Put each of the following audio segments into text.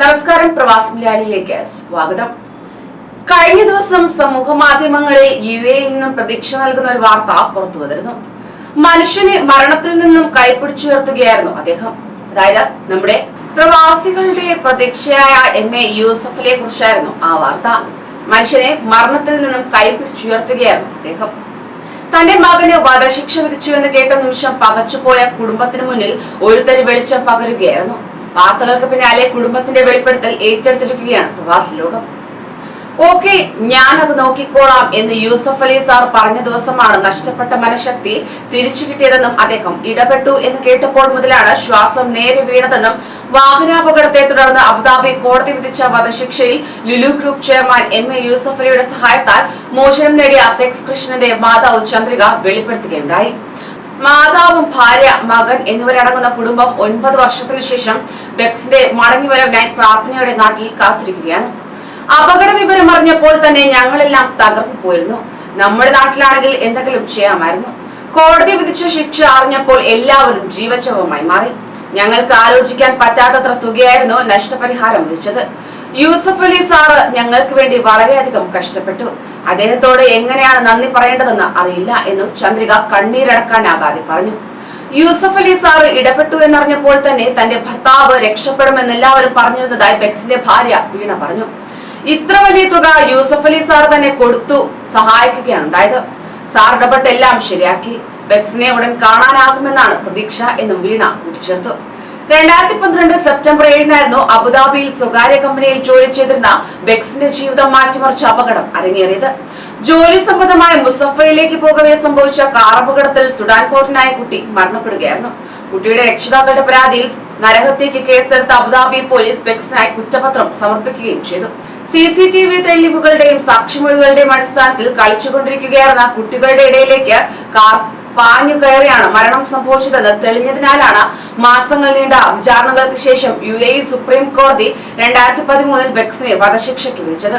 നമസ്കാരം പ്രവാസി മലയാളിയിലേക്ക് സ്വാഗതം. കഴിഞ്ഞ ദിവസം സമൂഹ മാധ്യമങ്ങളിൽ യു എയിൽ നിന്നും പ്രതീക്ഷ നൽകുന്ന ഒരു വാർത്ത പുറത്തു വന്നിരുന്നു. മനുഷ്യനെ മരണത്തിൽ നിന്നും കൈപ്പിടിച്ചുയർത്തുകയായിരുന്നു അദ്ദേഹം. അതായത് നമ്മുടെ പ്രവാസികളുടെ പ്രതീക്ഷയായ എം എ യൂസഫിലെ കുറിച്ചായിരുന്നു ആ വാർത്ത. മനുഷ്യനെ മരണത്തിൽ നിന്നും കൈപ്പിടിച്ചുയർത്തുകയായിരുന്നു അദ്ദേഹം. തന്റെ മകന് വധശിക്ഷ വിധിച്ചു എന്ന് കേട്ട നിമിഷം പകച്ചുപോയ കുടുംബത്തിന് മുന്നിൽ ഒരു തരി വെളിച്ചം പകരുകയായിരുന്നു. വാർത്തകൾക്ക് പിന്നാലെ കുടുംബത്തിന്റെ വെളിപ്പെടുത്തൽ ഏറ്റെടുത്തിരിക്കുകയാണ് പ്രവാസി ലോകം. ഓക്കെ ഞാനത് നോക്കിക്കോളാം എന്ന് യൂസഫ് അലി സാർ പറഞ്ഞ ദിവസമാണ് നഷ്ടപ്പെട്ട മനഃശക്തി തിരിച്ചു കിട്ടിയതെന്നും അദ്ദേഹം ഇടപെട്ടു എന്ന് കേട്ടപ്പോൾ മുതലാണ് ശ്വാസം നേരെ വീണതെന്നും വാഹനാപകടത്തെ തുടർന്ന് അബുദാബി കോടതി വിധിച്ച വധശിക്ഷയിൽ Lulu group chairman M A Yusuff അലിയുടെ സഹായത്താൽ മോചനം നേടിയ അപെക്സ് കൃഷ്ണന്റെ മാതാവ് ചന്ദ്രിക വെളിപ്പെടുത്തുകയുണ്ടായി. മാതാവും ഭാര്യ മകൻ എന്നിവരടങ്ങുന്ന കുടുംബം ഒൻപത് വർഷത്തിനു ശേഷം ബെക്സിന്റെ മടങ്ങിവരവിനായി പ്രാർത്ഥനയോടെ നാട്ടിൽ കാത്തിരിക്കുകയാണ്. അപകട വിവരം അറിഞ്ഞപ്പോൾ തന്നെ ഞങ്ങളെല്ലാം തകർന്നു പോയിരുന്നു. നമ്മുടെ നാട്ടിലാണെങ്കിൽ എന്തെങ്കിലും ചെയ്യാമായിരുന്നു. കോടതി വിധിച്ച ശിക്ഷ അറിഞ്ഞപ്പോൾ എല്ലാവരും ജീവചവമായി മാറി. ഞങ്ങൾക്ക് ആലോചിക്കാൻ പറ്റാത്തത്ര തുകയായിരുന്നു നഷ്ടപരിഹാരം വിധിച്ചത് യൂസഫ് അലി സാറ് ഞങ്ങൾക്ക് വേണ്ടി വളരെയധികം കഷ്ടപ്പെട്ടു. അദ്ദേഹത്തോട് എങ്ങനെയാണ് നന്ദി പറയേണ്ടതെന്ന് അറിയില്ല എന്നും ചന്ദ്രിക കണ്ണീരടക്കാനാകാതെ പറഞ്ഞു. യൂസഫ് അലി സാറ് ഇടപെട്ടു എന്നറിഞ്ഞപ്പോൾ തന്നെ തന്റെ ഭർത്താവ് രക്ഷപ്പെടുമെന്ന് എല്ലാവരും പറഞ്ഞിരുന്നതായി ബെക്സിന്റെ ഭാര്യ വീണ പറഞ്ഞു. ഇത്ര വലിയ തുക യൂസഫ് അലി സാർ തന്നെ കൊടുത്തു സഹായിക്കുകയാണ് ഉണ്ടായത്. സാർ ഇടപെട്ട് എല്ലാം ശരിയാക്കി. ബെക്സിനെ ഉടൻ കാണാനാകുമെന്നാണ് പ്രതീക്ഷ എന്നും വീണ കൂട്ടിച്ചേർത്തു. രണ്ടായിരത്തി പന്ത്രണ്ട് സെപ്റ്റംബർ ഏഴിനായിരുന്നു അബുദാബിയിൽ സ്വകാര്യ കമ്പനിയിൽ ജോലി ചെയ്തിരുന്ന ബെക്സിന്റെ ജീവിതം മാറ്റിമറിച്ച അപകടം അരങ്ങേറിയത്. ജോലി സംബന്ധമായ മുസഫയിലേക്ക് പോകവേ സംഭവിച്ച കാർ അപകടത്തിൽ സുഡാൻ പൗരനായ കുട്ടി മരണപ്പെടുകയായിരുന്നു. കുട്ടിയുടെ രക്ഷിതാക്കളുടെ പരാതിയിൽ നരഹത്യക്ക് കേസെടുത്ത അബുദാബി പോലീസ് ബെക്സിനായി കുറ്റപത്രം സമർപ്പിക്കുകയും ചെയ്തു. സി സി ടി വി തെളിവുകളുടെയും സാക്ഷിമൊഴികളുടെയും അടിസ്ഥാനത്തിൽ കളിച്ചുകൊണ്ടിരിക്കുകയായിരുന്ന കുട്ടികളുടെ ഇടയിലേക്ക് കാർ പാഞ്ഞു കയറിയാണ് മരണം സംഭവിച്ചതെന്ന് തെളിഞ്ഞതിനാലാണ് മാസങ്ങൾ നീണ്ട വിചാരണകൾക്ക് ശേഷം യു എ സുപ്രീം കോടതി രണ്ടായിരത്തി പതിമൂന്നിൽ ബെക്സിനെ വധശിക്ഷയ്ക്ക് വിധിച്ചത്.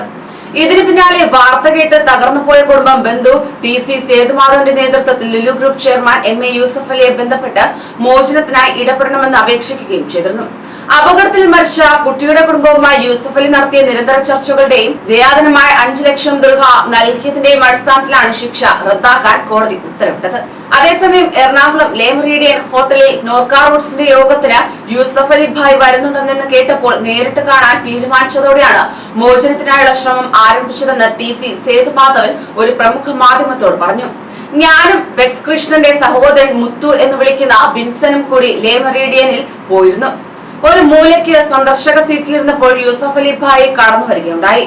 ഇതിന് പിന്നാലെ വാർത്ത കേട്ട് തകർന്നുപോയ കുടുംബം ബന്ധു ടി സി സേതുമാധവന്റെ നേതൃത്വത്തിൽ Lulu group chairman M A യൂസഫലിയെ ബന്ധപ്പെട്ട് മോചനത്തിനായി ഇടപെടണമെന്ന് അപേക്ഷിക്കുകയും ചെയ്തിരുന്നു. അപകടത്തിൽ മരിച്ച കുട്ടിയുടെ കുടുംബവുമായി യൂസഫ് അലി നടത്തിയ നിരന്തര ചർച്ചകളുടെയും ദയാദനമായ അഞ്ചു ലക്ഷം ദുർഹ നൽകിയതിന്റെയും അടിസ്ഥാനത്തിലാണ് ശിക്ഷ റദ്ദാക്കാൻ കോടതി ഉത്തരവിട്ടത്. അതേസമയം എറണാകുളം ലേമറീഡിയൻ ഹോട്ടലിൽ നോർക്കാ റൂട്ട്സിന്റെ യോഗത്തിന് യൂസഫ് അലി ഭായ് വരുന്നുണ്ടെന്ന് കേട്ടപ്പോൾ നേരിട്ട് കാണാൻ തീരുമാനിച്ചതോടെയാണ് മോചനത്തിനായുള്ള ശ്രമം ആരംഭിച്ചതെന്ന് ടി സി സേതുമാധവൻ ഒരു പ്രമുഖ മാധ്യമത്തോട് പറഞ്ഞു. ഞാനും വെക്സ് കൃഷ്ണന്റെ സഹോദരൻ മുത്തു എന്ന് വിളിക്കുന്ന ബിൻസനും കൂടി ലേമറീഡിയനിൽ പോയിരുന്നു. ഒരു മൂലയ്ക്ക് സന്ദർശക സീറ്റിലിരുന്നപ്പോൾ യൂസഫ് അലി ഭായി കടന്നു വരികയുണ്ടായി.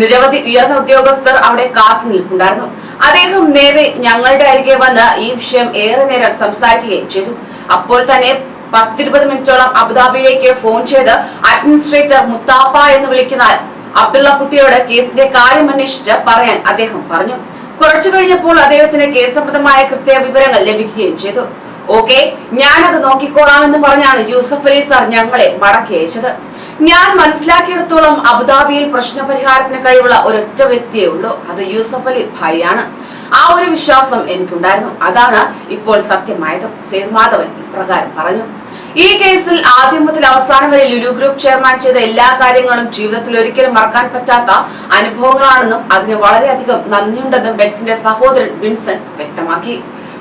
നിരവധി ഉയർന്ന ഉദ്യോഗസ്ഥർ അവിടെ കാത്തു നിൽപ്പുണ്ടായിരുന്നു. അദ്ദേഹം നേരെ ഞങ്ങളുടെ അരികെ വന്ന് ഈ വിഷയം ഏറെ നേരം സംസാരിക്കുകയും ചെയ്തു. അപ്പോൾ തന്നെ പത്തിരുപത് മിനിറ്റോളം അബുദാബിയിലേക്ക് ഫോൺ ചെയ്ത് അഡ്മിനിസ്ട്രേറ്റർ മുത്താപ്പ എന്ന് വിളിക്കുന്ന അബ്ദുള്ള കുട്ടിയോട് കേസിന്റെ കാര്യം അന്വേഷിച്ച് പറയാൻ അദ്ദേഹം പറഞ്ഞു. കുറച്ചു കഴിഞ്ഞപ്പോൾ അദ്ദേഹത്തിന് കേസ് കൃത്യ വിവരങ്ങൾ ലഭിക്കുകയും ചെയ്തു. ഓക്കെ? ഞാനത് നോക്കിക്കോളാം എന്ന് പറഞ്ഞാണ് യൂസഫ് അലി സാർ ഞങ്ങളെ മടക്കി അയച്ചത് ഞാൻ മനസ്സിലാക്കിയെടുത്തോളം അബുദാബിയിൽ പ്രശ്നപരിഹാരത്തിന് കഴിവുള്ള ഒരൊറ്റ വ്യക്തിയേ ഉള്ളൂ. അത് യൂസഫ് അലി ഭായിയാണ്. ആ ഒരു വിശ്വാസം എനിക്കുണ്ടായിരുന്നു. അതാണ് ഇപ്പോൾ സത്യമായത്. സേതുമാധവൻ ഇപ്രകാരം പറഞ്ഞു. ഈ കേസിൽ ആദ്യം മുതൽ അവസാനം വരെ ലുലു ഗ്രൂപ്പ് ചെയർമാൻ ചെയ്ത എല്ലാ കാര്യങ്ങളും ജീവിതത്തിൽ ഒരിക്കലും മറക്കാൻ പറ്റാത്ത അനുഭവങ്ങളാണെന്നും അതിന് വളരെയധികം നന്ദിയുണ്ടെന്നും ബെക്സിന്റെ സഹോദരൻ വിൻസെന്റ് വ്യക്തമാക്കി.